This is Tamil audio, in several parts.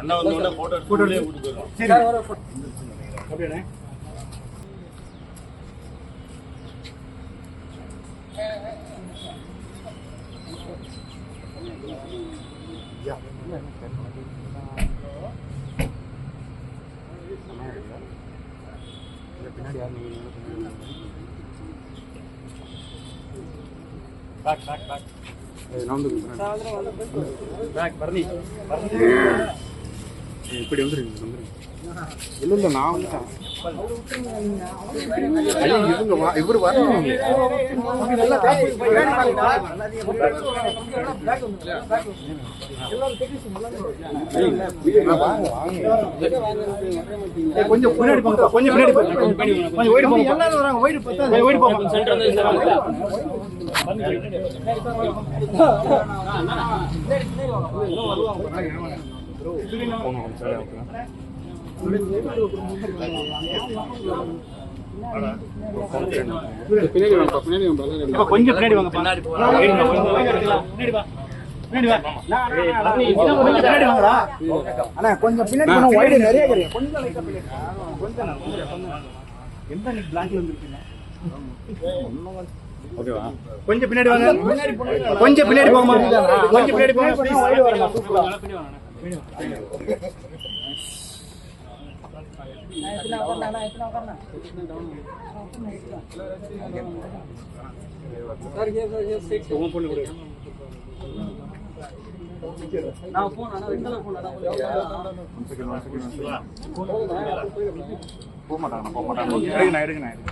அண்ணா வந்து உடனே போட்டோ போட்டோலயே கூட்டு போயிடும் அப்படியாண்ணே back back back back Bharani. இப்படி வந்துருங்க வந்துருங்க. இல்ல இல்ல நான் வந்துட்டேன். இவரு வாங்க கொஞ்சம் பின்னாடி போங்க கொஞ்சம் பின்னாடி போங்க. கொஞ்சம் ஒயிட் போங்க. எல்லாரும் வராங்க ஒயிட் பத்தாது ஒயிட் போங்க. அப்ப கொஞ்சம் பின்னாடி வாங்க பின்னாடி பின்னாடி வா பின்னாடி வா. கொஞ்சம் பின்னாடி வாங்கடா. அண்ணா கொஞ்சம் பின்னாடி போனா ஒயிட் நிறைய கிடையாது கொஞ்சம் லைட்டா பின்னாடி கொஞ்சம் நான் கொஞ்சம் எந்த நீ பிளாக்ல வந்திருக்கீங்க ஓகேவா கொஞ்சம் பின்னாடி வாங்க கொஞ்சம் பின்னாடி போங்க கொஞ்சம் பின்னாடி போங்க ஒயிட் வரணும் சூப்பரா போக மாட்டாங்க போக மாட்டாங்க எடுங்க எடுங்க எடுங்க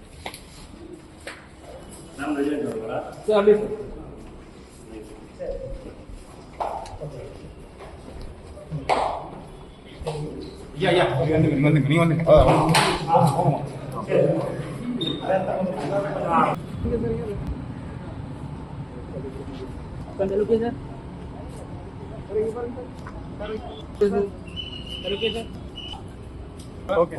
ஐயா ஐயா நீங்க வந்து நீங்க வந்து நீங்க வந்து ஓகே